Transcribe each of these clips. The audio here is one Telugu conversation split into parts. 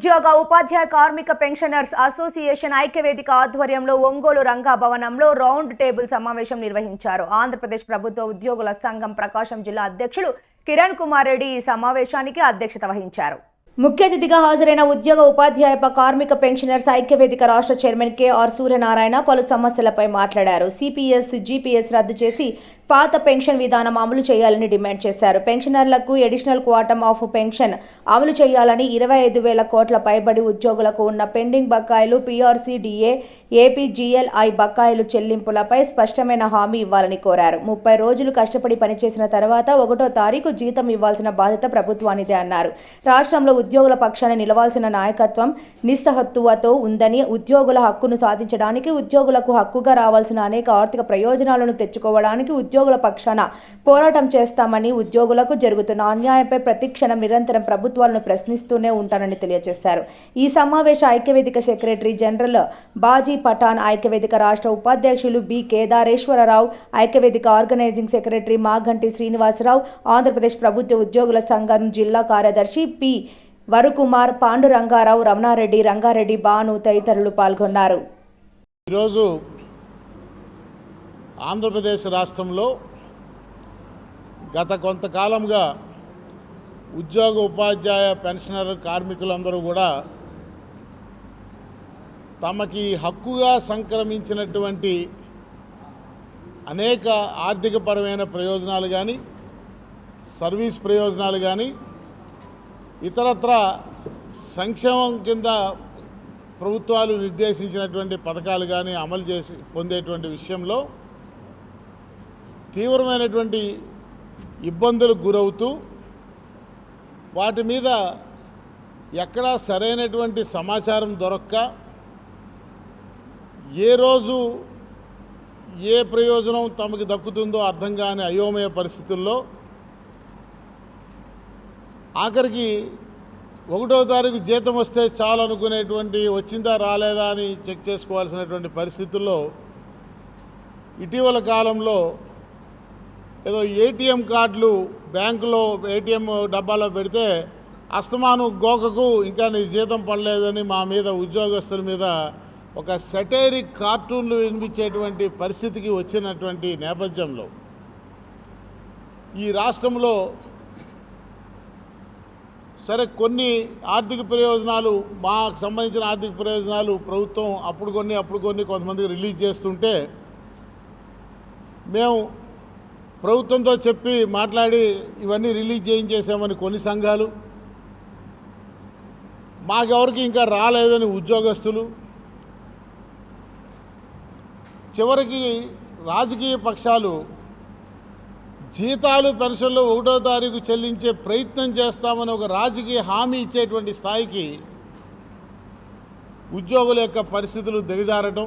ఉద్యోగ ఉపాధ్యాయ కార్మిక పెన్షనర్స్ అసోసియేషన్ ఐక్యవేదిక ఆధ్వర్యంలో ఒంగోలు రంగాభవనంలో రౌండ్ టేబుల్ సమావేశం నిర్వహించారు. ఆంధ్రప్రదేశ్ ప్రభుత్వ ఉద్యోగుల సంఘం ప్రకాశం జిల్లా అధ్యక్షులు కిరణ్ కుమార్ రెడ్డి ఈ సమావేశానికి అధ్యక్షత వహించారు. ముఖ్య అతిథిగా హాజరైన ఉద్యోగ ఉపాధ్యాయ కార్మిక పెన్షనర్స్ ఐక్యవేదిక రాష్ట్ర చైర్మన్ కెఆర్ సూర్యనారాయణ పలు సమస్యలపై మాట్లాడారు. సిపిఎస్ జీపీఎస్ రద్దు చేసి పాత పెన్షన్ విధానం అమలు చేయాలని డిమాండ్ చేశారు. పెన్షనర్లకు ఎడిషనల్ క్వాటమ్ ఆఫ్ పెన్షన్ అమలు చేయాలని ఇరవై ఐదు వేల కోట్ల పైబడి ఉద్యోగులకు ఉన్న పెండింగ్ బకాయిలు పీఆర్సీడీఏ ఏపీజీఎల్ఐ బకాయిలు చెల్లింపులపై స్పష్టమైన హామీ ఇవ్వాలని కోరారు. ముప్పై రోజులు కష్టపడి పనిచేసిన తర్వాత ఒకటో తారీఖు జీతం ఇవ్వాల్సిన బాధ్యత ప్రభుత్వానిదే అన్నారు. రాష్ట్రంలో ఉద్యోగుల పక్షాన నిలవాల్సిన నాయకత్వం నిస్సహత్తువతో ఉందని ఉద్యోగుల హక్కును సాధించడానికి ఉద్యోగులకు హక్కుగా రావాల్సిన అనేక ఆర్థిక ప్రయోజనాలను తెచ్చుకోవడానికి ఉద్యోగుల పక్షాన పోరాటం చేస్తామని ఉద్యోగులకు జరుగుతున్న అన్యాయంపై ప్రతిక్షణం నిరంతరం ప్రభుత్వాలను ప్రశ్నిస్తూనే ఉంటానని తెలియజేశారు. ఈ సమావేశ ఐక్యవేదిక సెక్రటరీ జనరల్ బాజీ పఠాన్ ఐక్యవేదిక రాష్ట్ర ఉపాధ్యక్షులు బి. కేదారేశ్వరరావు ఐక్యవేదిక ఆర్గనైజింగ్ సెక్రటరీ మాగంటి శ్రీనివాసరావు ఆంధ్రప్రదేశ్ ప్రభుత్వ ఉద్యోగుల సంఘం జిల్లా కార్యదర్శి పి. వరుకుమార్ పాండురంగారావు రమణారెడ్డి రంగారెడ్డి బాను తదితరులు పాల్గొన్నారు. ఈరోజు ఆంధ్రప్రదేశ్ రాష్ట్రంలో గత కొంతకాలంగా ఉద్యోగ ఉపాధ్యాయ పెన్షనర్ కార్మికులందరూ కూడా తమకి హక్కుగా సంక్రమించినటువంటి అనేక ఆర్థికపరమైన ప్రయోజనాలు కానీ సర్వీస్ ప్రయోజనాలు కానీ ఇతరత్ర సంక్షేమం కింద ప్రభుత్వాలు నిర్దేశించినటువంటి పథకాలు కానీ అమలు చేసి పొందేటువంటి విషయంలో తీవ్రమైనటువంటి ఇబ్బందులకు గురవుతూ వాటి మీద ఎక్కడా సరైనటువంటి సమాచారం దొరక్క ఏ రోజు ఏ ప్రయోజనం తమకు దక్కుతుందో అర్థం కాని అయోమయ పరిస్థితుల్లో ఆఖరికి ఒకటో తారీఖు జీతం వస్తే చాలు అనుకునేటువంటి వచ్చిందా రాలేదా అని చెక్ చేసుకోవాల్సినటువంటి పరిస్థితుల్లో ఇటీవల కాలంలో ఏదో ఏటీఎం కార్డులు బ్యాంకులో ఏటీఎం డబ్బాలో పెడితే అస్తమాను గోకకు ఇంకా నీ జీతం పడలేదని మా మీద ఉద్యోగస్తుల మీద ఒక సెటైరిక్ కార్టూన్లు వినిపించేటువంటి పరిస్థితికి వచ్చినటువంటి నేపథ్యంలో ఈ రాష్ట్రంలో సరే కొన్ని ఆర్థిక ప్రయోజనాలు మాకు సంబంధించిన ఆర్థిక ప్రయోజనాలు ప్రభుత్వం అప్పుడు కొన్ని అప్పుడు కొన్ని కొంతమందికి రిలీజ్ చేస్తుంటే మేము ప్రభుత్వంతో చెప్పి మాట్లాడి ఇవన్నీ రిలీజ్ చేయించేసామని కొన్ని సంఘాలు. మాకెవరికి ఇంకా రాలేదని ఉద్యోగస్తులు. చివరికి రాజకీయ పక్షాలు జీతాలు పెన్షన్లు ఒకటో తారీఖు చెల్లించే ప్రయత్నం చేస్తామని ఒక రాజకీయ హామీ ఇచ్చేటువంటి స్థాయికి ఉద్యోగుల యొక్క పరిస్థితులు దిగజారటం.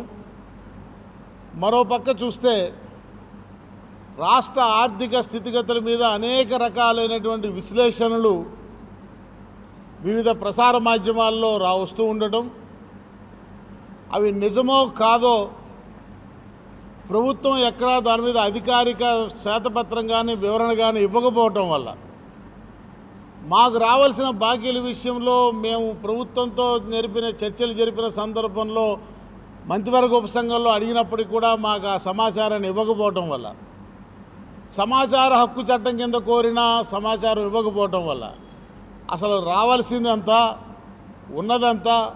మరోపక్క చూస్తే రాష్ట్ర ఆర్థిక స్థితిగతుల మీద అనేక రకాలైనటువంటి విశ్లేషణలు వివిధ ప్రసార మాధ్యమాల్లో రా వస్తూ ఉండటం. అవి నిజమో కాదో ప్రభుత్వం ఎక్కడా దాని మీద అధికారిక శ్వేతపత్రం కానీ వివరణ కానీ ఇవ్వకపోవటం వల్ల. మాకు రావాల్సిన బాకీల విషయంలో మేము ప్రభుత్వంతో జరిపిన చర్చలు జరిపిన సందర్భంలో మంత్రివర్గ ఉపసంఘంలో అడిగినప్పటికీ కూడా మాకు ఆ సమాచారాన్ని ఇవ్వకపోవటం వల్ల. సమాచార హక్కు చట్టం కింద కోరినా సమాచారం ఇవ్వకపోవటం వల్ల అసలు రావాల్సిందంతా ఉన్నదంతా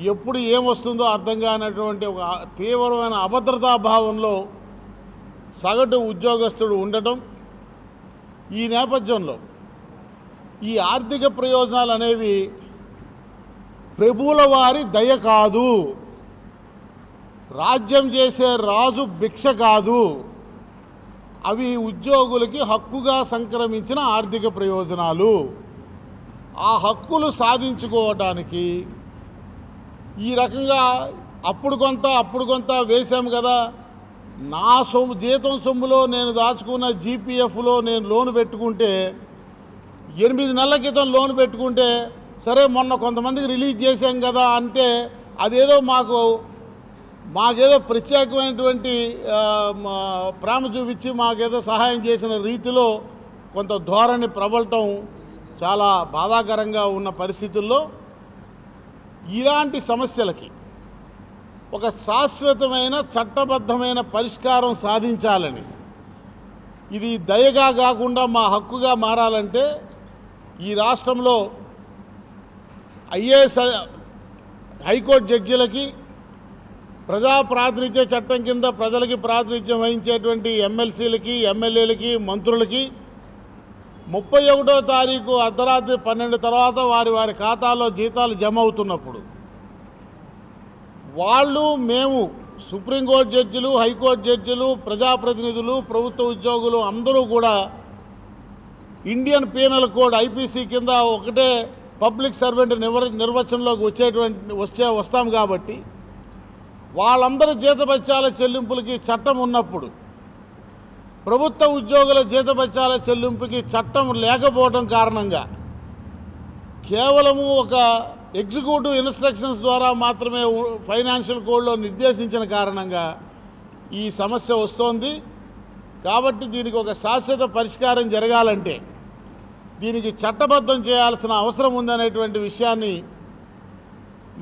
ఎప్పుడు ఏమొస్తుందో అర్థం కానటువంటి ఒక తీవ్రమైన అభద్రతా భావంలో సగటు ఉద్యోగస్తుడు ఉండటం ఈ నేపథ్యంలో. ఈ ఆర్థిక ప్రయోజనాలు అనేవి ప్రభువుల వారి దయ కాదు. రాజ్యం చేసే రాజు భిక్ష కాదు. అవి ఉద్యోగులకి హక్కుగా సంక్రమించిన ఆర్థిక ప్రయోజనాలు. ఆ హక్కులు సాధించుకోవటానికి ఈ రకంగా అప్పుడు కొంత అప్పుడు కొంత వేశాము కదా. నా సొమ్ము జీతం సొమ్ములో నేను దాచుకున్న జీపీఎఫ్లో నేను లోన్ పెట్టుకుంటే ఎనిమిది నెలల క్రితం లోన్ పెట్టుకుంటే సరే మొన్న కొంతమందికి రిలీజ్ చేశాం కదా అంటే అదేదో మాకు మాకేదో ప్రత్యేకమైనటువంటి ప్రేమ చూపించి మాకేదో సహాయం చేసిన రీతిలో కొంత ధోరణి ప్రబలటం చాలా బాధాకరంగా ఉన్న పరిస్థితుల్లో ఇలాంటి సమస్యలకి ఒక శాశ్వతమైన చట్టబద్ధమైన పరిష్కారం సాధించాలని ఇది దయగా కాకుండా మా హక్కుగా మారాలంటే ఈ రాష్ట్రంలో ఐఏఎస్ హైకోర్టు జడ్జీలకి ప్రజా ప్రాతినిధ్య చట్టం కింద ప్రజలకి ప్రాతినిధ్యం వహించేటువంటి ఎమ్మెల్సీలకి ఎమ్మెల్యేలకి మంత్రులకి ముప్పై ఒకటో తారీఖు అర్ధరాత్రి పన్నెండు తర్వాత వారి వారి ఖాతాలో జీతాలు జమ అవుతున్నప్పుడు వాళ్ళు మేము సుప్రీంకోర్టు జడ్జిలు హైకోర్టు జడ్జిలు ప్రజాప్రతినిధులు ప్రభుత్వ ఉద్యోగులు అందరూ కూడా ఇండియన్ పీనల్ కోడ్ ఐపీసీ కింద ఒకటే పబ్లిక్ సర్వెంట్ నిర్వ నిర్వచనంలోకి వచ్చేటువంటి వచ్చే వస్తాం కాబట్టి వాళ్ళందరి జీతభత్యాల చెల్లింపులకి చట్టం ఉన్నప్పుడు ప్రభుత్వ ఉద్యోగుల జీతభత్యాల చెల్లింపుకి చట్టం లేకపోవడం కారణంగా కేవలము ఒక ఎగ్జిక్యూటివ్ ఇన్స్ట్రక్షన్స్ ద్వారా మాత్రమే ఫైనాన్షియల్ కోడ్లో నిర్దేశించిన కారణంగా ఈ సమస్య వస్తోంది. కాబట్టి దీనికి ఒక శాశ్వత పరిష్కారం జరగాలంటే దీనికి చట్టబద్ధం చేయాల్సిన అవసరం ఉందనేటువంటి విషయాన్ని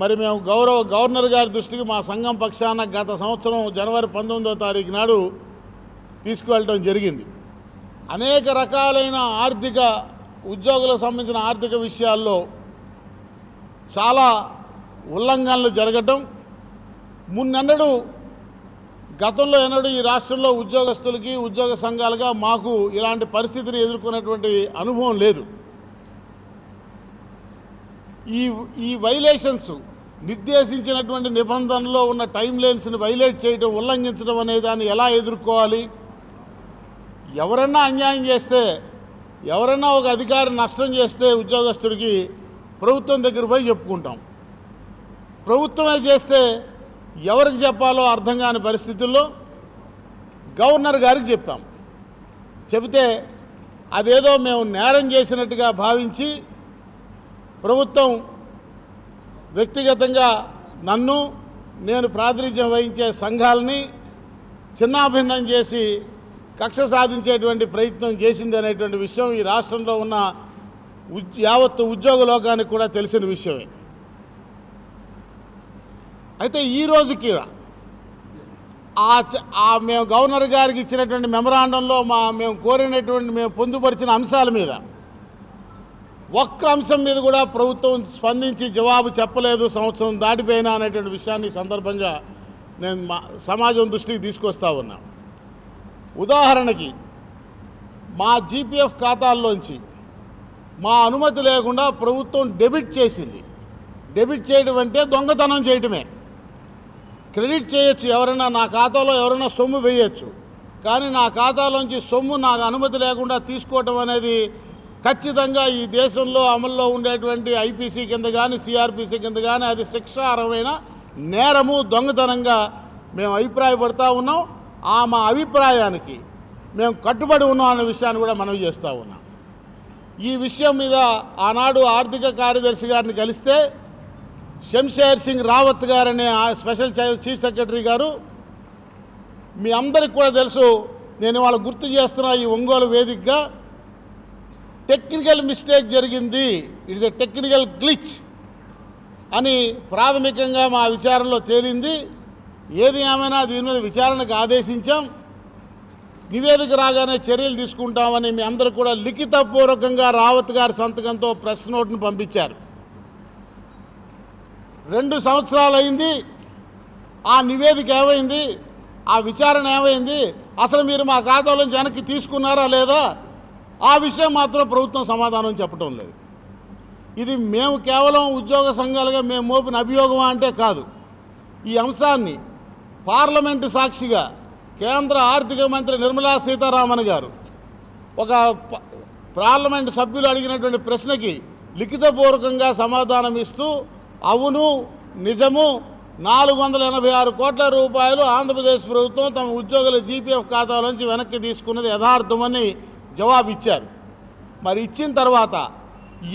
మరి మేము గౌరవ గవర్నర్ గారి దృష్టికి మా సంఘం పక్షాన గత సంవత్సరం జనవరి పంతొమ్మిదో తారీఖు నాడు తీసుకువెళ్ళడం జరిగింది. అనేక రకాలైన ఆర్థిక ఉద్యోగులకు సంబంధించిన ఆర్థిక విషయాల్లో చాలా ఉల్లంఘనలు జరగటం. మున్నెన్నడూ గతంలో ఎన్నడూ ఈ రాష్ట్రంలో ఉద్యోగస్తులకి ఉద్యోగ సంఘాలుగా మాకు ఇలాంటి పరిస్థితిని ఎదుర్కొన్నటువంటి అనుభవం లేదు. ఈ ఈ వైలేషన్స్ నిర్దేశించినటువంటి నిబంధనలో ఉన్న టైం లైన్స్ని వైలేట్ చేయడం ఉల్లంఘించడం అనే దాన్ని ఎలా ఎదుర్కోవాలి? ఎవరన్నా అన్యాయం చేస్తే ఎవరన్నా ఒక అధికారి నష్టం చేస్తే ఉద్యోగస్తుడికి ప్రభుత్వం దగ్గర పోయి చెప్పుకుంటాం. ప్రభుత్వమే చేస్తే ఎవరికి చెప్పాలో అర్థం కాని పరిస్థితుల్లో గవర్నర్ గారికి చెప్పాం. చెబితే అదేదో మేము నేరం చేసినట్టుగా భావించి ప్రభుత్వం వ్యక్తిగతంగా నన్ను నేను ప్రాతినిధ్యం వహించే సంఘాలని చిన్నాభిన్నం చేసి కక్ష సాధించేటువంటి ప్రయత్నం చేసింది అనేటువంటి విషయం ఈ రాష్ట్రంలో ఉన్న యావత్తు ఉద్యోగ లోకానికి కూడా తెలిసిన విషయమే. అయితే ఈ రోజుకి ఆ మేము గవర్నర్ గారికి ఇచ్చినటువంటి మెమరాండంలో మా మేము కోరినటువంటి మేము పొందుపరిచిన అంశాల మీద ఒక్క అంశం మీద కూడా ప్రభుత్వం స్పందించి జవాబు చెప్పలేదు సంవత్సరం దాటిపోయినా అనేటువంటి విషయాన్ని సందర్భంగా నేను మా సమాజం దృష్టికి తీసుకొస్తా ఉన్నా. ఉదాహరణకి మా జీపీఎఫ్ ఖాతాల్లోంచి మా అనుమతి లేకుండా ప్రభుత్వం డెబిట్ చేసింది. డెబిట్ చేయడం అంటే దొంగతనం చేయటమే. క్రెడిట్ చేయొచ్చు ఎవరైనా నా ఖాతాలో ఎవరైనా సొమ్ము వేయచ్చు. కానీ నా ఖాతాలోంచి సొమ్ము నాకు అనుమతి లేకుండా తీసుకోవటం అనేది ఖచ్చితంగా ఈ దేశంలో అమల్లో ఉండేటువంటి ఐపీసీ కింద కానీ సిఆర్పిసి కింద కానీ అది శిక్షార్హమైన నేరము దొంగతనంగా మేము అభిప్రాయపడతా ఉన్నాం. ఆ మా అభిప్రాయానికి మేము కట్టుబడి ఉన్నాం అనే విషయాన్ని కూడా మనవి చేస్తూ ఉన్నాం. ఈ విషయం మీద ఆనాడు ఆర్థిక కార్యదర్శి గారిని కలిస్తే శంషేర్ సింగ్ రావత్ గారనే ఆ స్పెషల్ చీఫ్ సెక్రటరీ గారు మీ అందరికి కూడా తెలుసు నేను వాళ్ళు గుర్తు చేస్తున్న ఈ ఒంగోలు వేదికగా టెక్నికల్ మిస్టేక్ జరిగింది. ఇట్స్ ఎ టెక్నికల్ గ్లిచ్ అని ప్రాథమికంగా మా విచారణలో తేలింది. ఏది ఏమైనా దీని మీద విచారణకు ఆదేశించాం. నివేదిక రాగానే చర్యలు తీసుకుంటామని మీ అందరూ కూడా లిఖితపూర్వకంగా రావత్ గారి సంతకంతో ప్రెస్ నోట్ను పంపించారు. రెండు సంవత్సరాలు అయింది ఆ నివేదిక ఏమైంది? ఆ విచారణ ఏమైంది? అసలు మీరు మా ఖాతాలో వెనక్కి తీసుకున్నారా లేదా? ఆ విషయం మాత్రం ప్రభుత్వం సమాధానం చెప్పడం లేదు. ఇది మేము కేవలం ఉద్యోగ సంఘాలుగా మేము మోపిన అభియోగమా అంటే కాదు. ఈ అంశాన్ని పార్లమెంటు సాక్షిగా కేంద్ర ఆర్థిక మంత్రి నిర్మలా సీతారామన్ గారు ఒక ప- పార్లమెంటు సభ్యులు అడిగినటువంటి ప్రశ్నకి లిఖితపూర్వకంగా సమాధానం ఇస్తూ అవును నిజము నాలుగు వందల ఎనభై ఆరు కోట్ల రూపాయలు ఆంధ్రప్రదేశ్ ప్రభుత్వం తమ ఉద్యోగుల జీపీఎఫ్ ఖాతాలోంచి వెనక్కి తీసుకున్నది యథార్థమని జవాబు ఇచ్చారు మరి ఇచ్చిన తర్వాత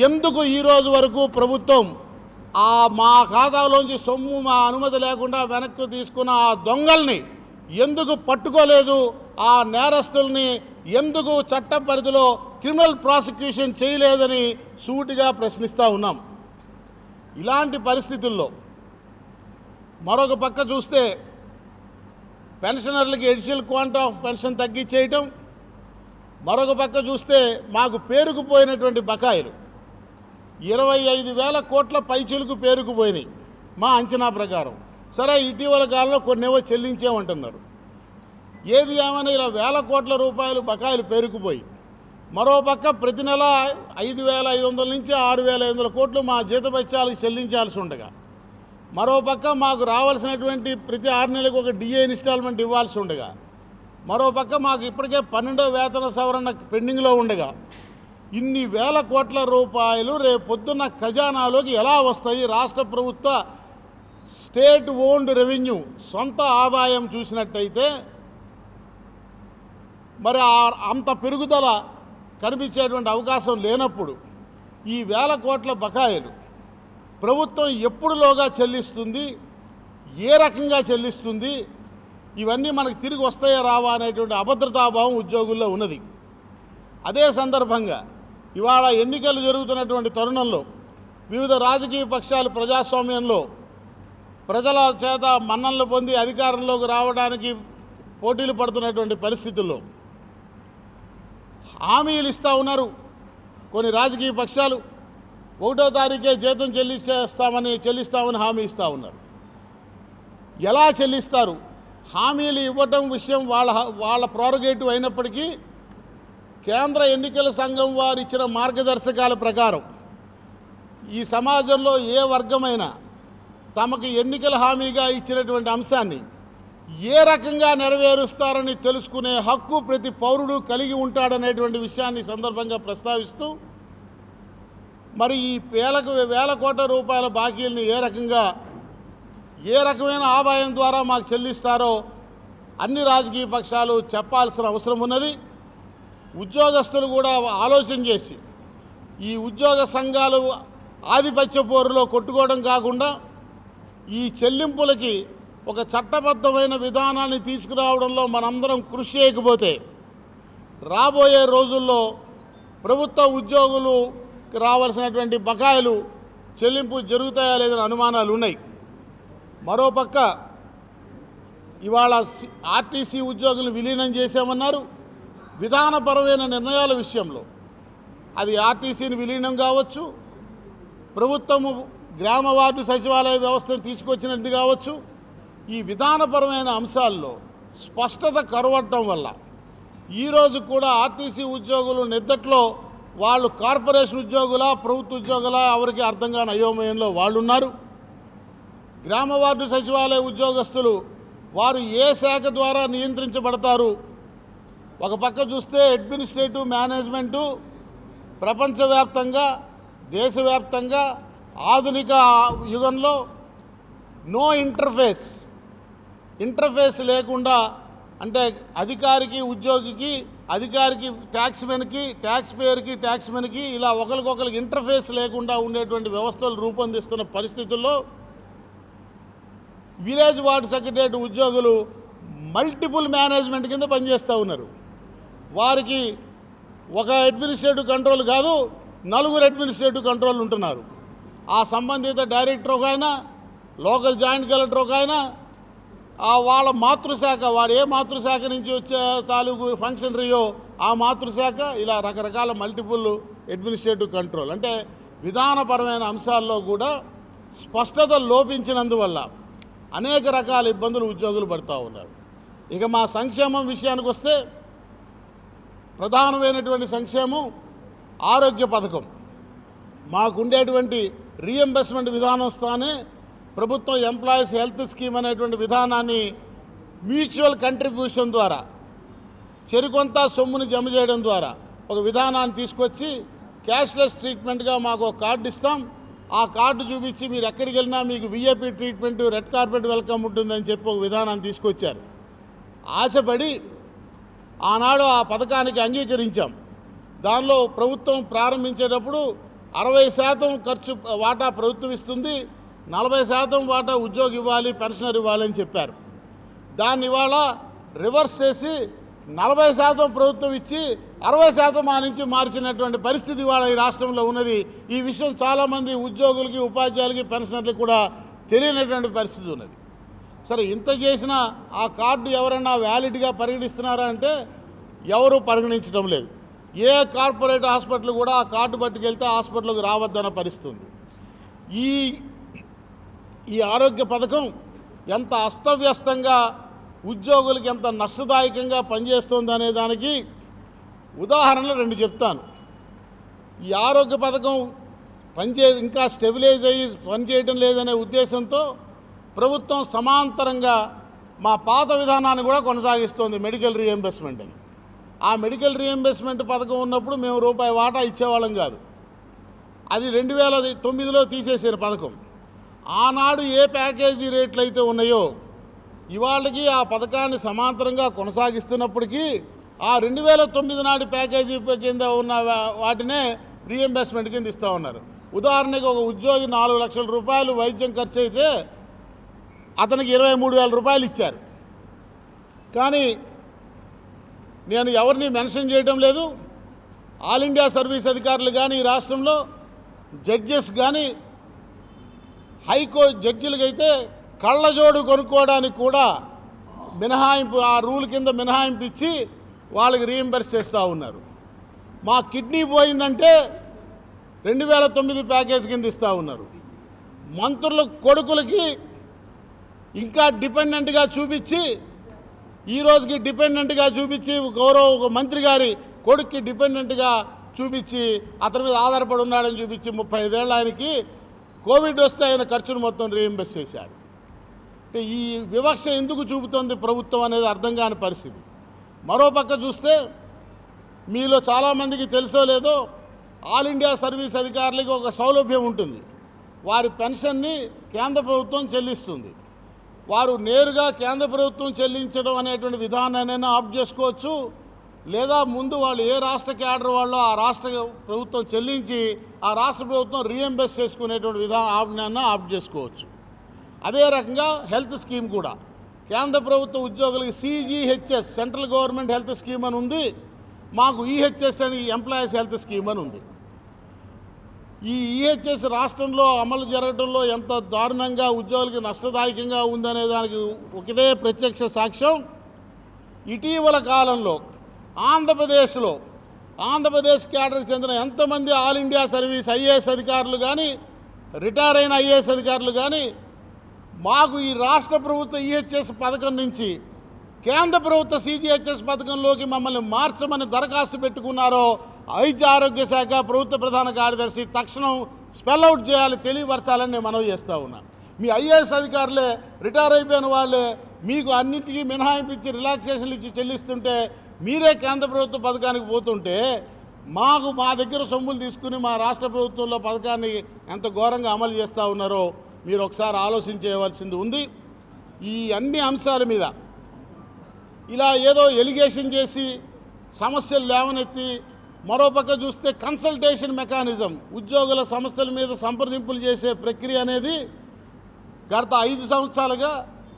ఎందుకు ఈ రోజు వరకు ప్రభుత్వం ఆ మా ఖాతాలోంచి సొమ్ము మా అనుమతి లేకుండా వెనక్కి తీసుకున్న ఆ దొంగల్ని ఎందుకు పట్టుకోలేదు? ఆ నేరస్తుల్ని ఎందుకు చట్ట పరిధిలో క్రిమినల్ ప్రాసిక్యూషన్ చేయలేదని సూటిగా ప్రశ్నిస్తూ ఉన్నాం. ఇలాంటి పరిస్థితుల్లో మరొక పక్క చూస్తే పెన్షనర్లకి ఎడిషనల్ క్వాంట్ ఆఫ్ పెన్షన్ తగ్గించేయటం మరొక పక్క చూస్తే మాకు పేరుకుపోయినటువంటి బకాయిలు. ఇరవై ఐదు వేల కోట్ల పైచులకు పేరుకుపోయినాయి మా అంచనా ప్రకారం. సరే ఇటీవల కాలంలో కొన్నేవో చెల్లించామంటున్నారు. ఏది ఏమైనా ఇలా వేల కోట్ల రూపాయలు బకాయిలు పేరుకుపోయి మరోపక్క ప్రతి నెల ఐదు వేల ఐదు వందల నుంచి ఆరు వేల ఐదు వందల కోట్లు మా జీతభత్యాలకు చెల్లించాల్సి ఉండగా మరోపక్క మాకు రావాల్సినటువంటి ప్రతి ఆరు నెలలకు ఒక డిఏ ఇన్స్టాల్మెంట్ ఇవ్వాల్సి ఉండగా మరోపక్క మాకు ఇప్పటికే పన్నెండో వేతన సవరణ పెండింగ్లో ఉండగా ఇన్ని వేల కోట్ల రూపాయలు రేపు పొద్దున్న ఖజానాలోకి ఎలా వస్తాయి? రాష్ట్ర ప్రభుత్వ స్టేట్ ఓన్డ్ రెవెన్యూ సొంత ఆదాయం చూసినట్టయితే మరి ఆ- అంత పెరుగుదల కనిపించేటువంటి అవకాశం లేనప్పుడు ఈ వేల కోట్ల బకాయిలు ప్రభుత్వం ఎప్పుడులోగా చెల్లిస్తుంది? ఏ రకంగా చెల్లిస్తుంది? ఇవన్నీ మనకు తిరిగి వస్తాయా రావా అనేటువంటి అభద్రతాభావం ఉద్యోగుల్లో ఉన్నది. అదే సందర్భంగా ఇవాళ ఎన్నికలు జరుగుతున్నటువంటి తరుణంలో వివిధ రాజకీయ పక్షాలు ప్రజాస్వామ్యంలో ప్రజల చేత మన్ననలు పొంది అధికారంలోకి రావడానికి పోటీలు పడుతున్నటువంటి పరిస్థితుల్లో హామీలు ఇస్తూ ఉన్నారు కొన్ని రాజకీయ పక్షాలు. ఒకటో తారీఖే జీతం చెల్లిస్తామని చెల్లిస్తామని హామీ ఇస్తూ ఉన్నారు. ఎలా చెల్లిస్తారు? హామీలు ఇవ్వటం విషయం వాళ్ళ వాళ్ళ ప్రోరగేటివ్ అయినప్పటికీ కేంద్ర ఎన్నికల సంఘం వారు ఇచ్చిన మార్గదర్శకాల ప్రకారం ఈ సమాజంలో ఏ వర్గమైనా తమకు ఎన్నికల హామీగా ఇచ్చినటువంటి అంశాన్ని ఏ రకంగా నెరవేరుస్తారని తెలుసుకునే హక్కు ప్రతి పౌరుడు కలిగి ఉంటాడనేటువంటి విషయాన్ని సందర్భంగా ప్రస్తావిస్తూ మరి ఈ వేలకు వేల కోట్ల రూపాయల బాకీల్ని ఏ రకంగా ఏ రకమైన ఆదాయం ద్వారా మాకు చెల్లిస్తారో అన్ని రాజకీయ పక్షాలు చెప్పాల్సిన అవసరం ఉన్నది. ఉద్యోగస్తులు కూడా ఆలోచన చేసి ఈ ఉద్యోగ సంఘాలు ఆధిపత్య పోరులో కొట్టుకోవడం కాకుండా ఈ చెల్లింపులకి ఒక చట్టబద్ధమైన విధానాన్ని తీసుకురావడంలో మనందరం కృషి చేయకపోతే రాబోయే రోజుల్లో ప్రభుత్వ ఉద్యోగులు రావాల్సినటువంటి బకాయిలు చెల్లింపు జరుగుతాయా లేదని అనుమానాలు ఉన్నాయి. మరోపక్క ఇవాళ సి- ఆర్టీసీ ఉద్యోగులు విలీనం చేశామన్నారు. విధానపరమైన నిర్ణయాల విషయంలో. అది ఆర్టీసీని విలీనం కావచ్చు. ప్రభుత్వము గ్రామ వార్డు సచివాలయ వ్యవస్థను తీసుకొచ్చినట్టు కావచ్చు. ఈ విధానపరమైన అంశాల్లో స్పష్టత కరవటం వల్ల ఈరోజు కూడా ఆర్టీసీ ఉద్యోగులు నిద్దట్లో వాళ్ళు కార్పొరేషన్ ఉద్యోగుల ప్రభుత్వ ఉద్యోగుల ఎవరికి అర్థం కాని అయోమయంలో వాళ్ళు ఉన్నారు గ్రామ వార్డు సచివాలయ ఉద్యోగస్తులు వారు ఏ శాఖ ద్వారా నియంత్రించబడతారు? ఒక పక్క చూస్తే అడ్మినిస్ట్రేటివ్ మేనేజ్మెంటు ప్రపంచవ్యాప్తంగా దేశవ్యాప్తంగా ఆధునిక యుగంలో నో ఇంటర్ఫేస్. ఇంటర్ఫేస్ లేకుండా అంటే అధికారికి ఉద్యోగికి అధికారికి ట్యాక్స్ మెన్కి ట్యాక్స్ పేయర్కి ట్యాక్స్ మెన్కి ఇలా ఒకరికొకరికి ఇంటర్ఫేస్ లేకుండా ఉండేటువంటి వ్యవస్థలు రూపొందిస్తున్న పరిస్థితుల్లో విలేజ్ వార్డు సెక్రటరీ ఉద్యోగులు మల్టిపుల్ మేనేజ్మెంట్ కింద పనిచేస్తూ ఉన్నారు. వారికి ఒక అడ్మినిస్ట్రేటివ్ కంట్రోల్ కాదు నలుగురు అడ్మినిస్ట్రేటివ్ కంట్రోల్ ఉంటున్నారు. ఆ సంబంధిత డైరెక్టర్ ఒక ఆయన లోకల్ జాయింట్ కలెక్టర్ ఒక ఆయన ఆ వాళ్ళ మాతృశాఖ వాడు ఏ మాతృశాఖ నుంచి వచ్చే తాలూకు ఫంక్షనరీయో ఆ మాతృశాఖ ఇలా రకరకాల మల్టిపుల్ అడ్మినిస్ట్రేటివ్ కంట్రోల్. అంటే విధానపరమైన అంశాల్లో కూడా స్పష్టత లోపించినందువల్ల అనేక రకాల ఇబ్బందులు ఉద్యోగులు పడుతూ ఉన్నారు. ఇక మా సంక్షేమం విషయానికి వస్తే ప్రధానమైనటువంటి సంక్షేమం ఆరోగ్య పథకం. మాకుండేటువంటి రీఎంబర్స్మెంట్ విధానం వస్తానే ప్రభుత్వం ఎంప్లాయీస్ హెల్త్ స్కీమ్ అనేటువంటి విధానాన్ని మ్యూచువల్ కంట్రిబ్యూషన్ ద్వారా చెరుకొంత సొమ్ముని జమ చేయడం ద్వారా ఒక విధానాన్ని తీసుకొచ్చి క్యాష్లెస్ ట్రీట్మెంట్గా మాకు ఒక కార్డు ఇస్తాం. ఆ కార్డు చూపించి మీరు ఎక్కడికి వెళ్ళినా మీకు VIP treatment red carpet welcome ఉంటుందని చెప్పి ఒక విధానాన్ని తీసుకొచ్చారు. ఆశపడి ఆనాడు ఆ పథకానికి అంగీకరించాం. దానిలో ప్రభుత్వం ప్రారంభించేటప్పుడు అరవై శాతం ఖర్చు వాటా ప్రభుత్వం ఇస్తుంది నలభై శాతం వాటా ఉద్యోగి ఇవ్వాలి పెన్షనర్ ఇవ్వాలి అని చెప్పారు. దాన్ని ఇవాళ రివర్స్ చేసి నలభై శాతం ప్రభుత్వం ఇచ్చి అరవై శాతం మా నుంచి మార్చినటువంటి పరిస్థితి ఇవాళ ఈ రాష్ట్రంలో ఉన్నది. ఈ విషయం చాలామంది ఉద్యోగులకి ఉపాధ్యాయులకి పెన్షనర్లకి కూడా తెలియనటువంటి పరిస్థితి ఉన్నది. సరే ఇంత చేసినా ఆ కార్డు ఎవరన్నా వ్యాలిడ్గా పరిగణిస్తున్నారా అంటే ఎవరు పరిగణించడం లేదు. ఏ కార్పొరేట్ హాస్పిటల్ కూడా ఆ కార్డు పట్టుకెళ్తే హాస్పిటల్కి రావద్దన్న పరిస్థితి ఉంది. ఈ ఈ ఆరోగ్య పథకం ఎంత అస్తవ్యస్తంగా ఉద్యోగులకి ఎంత నష్టదాయకంగా పనిచేస్తుంది అనే దానికి ఉదాహరణలు రెండు చెప్తాను. ఈ ఆరోగ్య పథకం పనిచే ఇంకా స్టెబిలైజ్ అయ్యి పనిచేయడం లేదనే ఉద్దేశంతో ప్రభుత్వం సమాంతరంగా మా పాత విధానాన్ని కూడా కొనసాగిస్తోంది మెడికల్ రీఎంబర్స్మెంట్ అని. ఆ మెడికల్ రీఎంబర్స్మెంట్ పథకం ఉన్నప్పుడు మేము రూపాయి వాటా ఇచ్చేవాళ్ళం కాదు. అది రెండు వేల తొమ్మిదిలో తీసేసిన పథకం. ఆనాడు ఏ ప్యాకేజీ రేట్లు అయితే ఉన్నాయో ఇవాళకి ఆ పథకాన్ని సమాంతరంగా కొనసాగిస్తున్నప్పటికీ ఆ రెండు వేల తొమ్మిది నాటి ప్యాకేజీ కింద ఉన్న వాటినే రీఎంబర్స్మెంట్ కింద ఇస్తూ ఉన్నారు. ఉదాహరణకి ఒక ఉద్యోగి నాలుగు లక్షల రూపాయలు వైద్యం ఖర్చు అయితే అతనికి ఇరవై మూడు వేల రూపాయలు ఇచ్చారు. కానీ నేను ఎవరిని మెన్షన్ చేయడం లేదు. ఆల్ ఇండియా సర్వీస్ అధికారులు కానీ ఈ రాష్ట్రంలో జడ్జెస్ కానీ హైకోర్టు జడ్జిలకైతే కళ్ళజోడు కొనుక్కోవడానికి కూడా మినహాయింపు ఆ రూల్ కింద మినహాయింపు ఇచ్చి వాళ్ళకి రీఎంబర్స్ చేస్తూ ఉన్నారు. మా కిడ్నీ పోయిందంటే రెండు వేల తొమ్మిది ప్యాకేజ్ కింద ఇస్తూ ఉన్నారు. మంత్రుల కొడుకులకి ఇంకా డిపెండెంట్గా చూపించి ఈ రోజుకి డిపెండెంట్గా చూపించి గౌరవ ఒక మంత్రి గారి కొడుక్కి డిపెండెంట్గా చూపించి అతని మీద ఆధారపడి ఉన్నాడని చూపించి ముప్పై ఐదేళ్ళ ఆయనకి కోవిడ్ వస్తే ఆయన ఖర్చును మొత్తం రీఎంబర్స్ చేశాడు. అంటే ఈ వివక్ష ఎందుకు చూపుతోంది ప్రభుత్వం అనేది అర్థం కాని పరిస్థితి. మరోపక్క చూస్తే మీలో చాలామందికి తెలుసో లేదో ఆల్ ఇండియా సర్వీస్ అధికారులకి ఒక సౌలభ్యం ఉంటుంది. వారి పెన్షన్ని కేంద్ర ప్రభుత్వం చెల్లిస్తుంది. వారు నేరుగా కేంద్ర ప్రభుత్వం చెల్లించడం అనేటువంటి విధానాన్ని ఆప్ట్ చేసుకోవచ్చు. లేదా ముందు వాళ్ళు ఏ రాష్ట్ర క్యాడర్ వాళ్ళో ఆ రాష్ట్ర ప్రభుత్వం చెల్లించి ఆ రాష్ట్ర ప్రభుత్వం రీఎంబెస్ చేసుకునేటువంటి విధానాన్ని ఆప్ట్ చేసుకోవచ్చు. అదే రకంగా హెల్త్ స్కీమ్ కూడా. కేంద్ర ప్రభుత్వ ఉద్యోగులకి CGHS central government health scheme అని ఉంది. మాకు ఈహెచ్ఎస్ అని ఎంప్లాయీస్ హెల్త్ స్కీమ్ అని ఉంది. ఈ ఈహెచ్ఎస్ రాష్ట్రంలో అమలు జరగడంలో ఎంత దారుణంగా ఉద్యోగులకి నష్టదాయకంగా ఉందనే దానికి ఒకటే ప్రత్యక్ష సాక్ష్యం. ఇటీవల కాలంలో ఆంధ్రప్రదేశ్లో ఆంధ్రప్రదేశ్ క్యాడర్కి చెందిన ఎంతమంది ఆల్ ఇండియా సర్వీస్ ఐఏఎస్ అధికారులు కానీ రిటైర్ అయిన ఐఏఎస్ అధికారులు కానీ మాకు ఈ రాష్ట్ర ప్రభుత్వ ఈహెచ్ఎస్ పథకం నుంచి కేంద్ర ప్రభుత్వ సీజీహెచ్ఎస్ పథకంలోకి మమ్మల్ని మార్చమని దరఖాస్తు పెట్టుకున్నారో వైద్య ఆరోగ్య శాఖ ప్రభుత్వ ప్రధాన కార్యదర్శి తక్షణం స్పెల్ అవుట్ చేయాలి తెలియపరచాలని నేను మనవి చేస్తూ ఉన్నా. మీ ఐఏఎస్ అధికారులే రిటైర్ అయిపోయిన వాళ్ళే మీకు అన్నిటికీ మినహాయింపు ఇచ్చి రిలాక్సేషన్లు ఇచ్చి చెల్లిస్తుంటే మీరే కేంద్ర ప్రభుత్వ పథకానికి పోతుంటే మాకు మా దగ్గర సొమ్ములు తీసుకుని మా రాష్ట్ర ప్రభుత్వంలో పథకాన్ని ఎంత ఘోరంగా అమలు చేస్తూ ఉన్నారో మీరు ఒకసారి ఆలోచించేయవలసింది ఉంది. ఈ అన్ని అంశాల మీద ఇలా ఏదో ఎలిగేషన్ చేసి సమస్యలు లేవనెత్తి మరోపక్క చూస్తే కన్సల్టేషన్ మెకానిజం ఉద్యోగుల సమస్యల మీద సంప్రదింపులు చేసే ప్రక్రియ అనేది గత ఐదు సంవత్సరాలుగా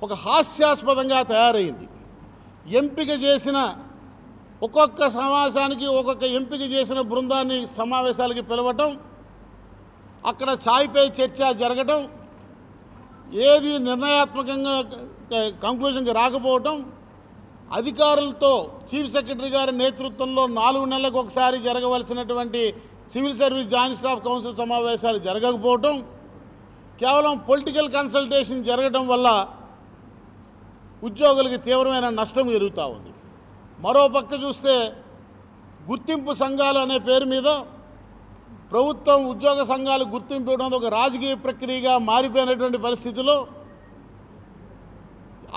ఒక హాస్యాస్పదంగా తయారైంది. ఎంపిక చేసిన ఒక్కొక్క సమావేశానికి ఒక్కొక్క ఎంపిక చేసిన బృందాన్ని సమావేశాలకి పిలవటం అక్కడ ఛాయ్పై చర్చ జరగటం ఏది నిర్ణయాత్మకంగా కంక్లూజన్కి రాకపోవటం అధికారులతో చీఫ్ సెక్రటరీ గారి నేతృత్వంలో నాలుగు నెలలకు ఒకసారి జరగవలసినటువంటి civil service joint staff council సమావేశాలు జరగకపోవటం కేవలం పొలిటికల్ కన్సల్టేషన్ జరగడం వల్ల ఉద్యోగులకి తీవ్రమైన నష్టం జరుగుతూ ఉంది. మరో పక్క చూస్తే గుర్తింపు సంఘాలు అనే పేరు మీద ప్రభుత్వం ఉద్యోగ సంఘాలు గుర్తింపు ఇవ్వడం ఒక రాజకీయ ప్రక్రియగా మారిపోయినటువంటి పరిస్థితిలో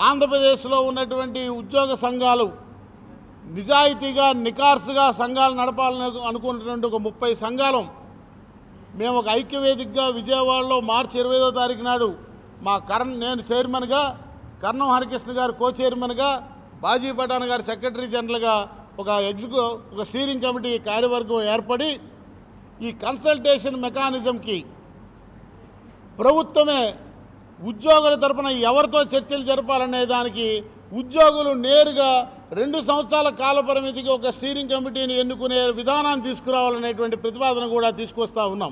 ఆంధ్రప్రదేశ్లో ఉన్నటువంటి ఉద్యోగ సంఘాలు నిజాయితీగా నికార్సుగా సంఘాలు నడపాలని అనుకున్నటువంటి ఒక ముప్పై సంఘాలం మేము ఒక ఐక్యవేదికగా విజయవాడలో మార్చి ఇరవైదో తారీఖు నాడు మా కరణ్ నేను చైర్మన్గా కర్ణం హరికృష్ణ గారు కో చైర్మన్గా బాజీ పఠాన్ గారు సెక్రటరీ జనరల్గా ఒక ఎగ్జిక్యూ ఒక స్టీరింగ్ కమిటీ కార్యవర్గం ఏర్పడి ఈ కన్సల్టేషన్ మెకానిజంకి ప్రభుత్వమే ఉద్యోగుల తరపున ఎవరితో చర్చలు జరపాలనే దానికి ఉద్యోగులు నేరుగా రెండు సంవత్సరాల కాల పరిమితికి ఒక స్టీరింగ్ కమిటీని ఎన్నుకునే విధానాన్ని తీసుకురావాలనేటువంటి ప్రతిపాదన కూడా తీసుకొస్తా ఉన్నాం.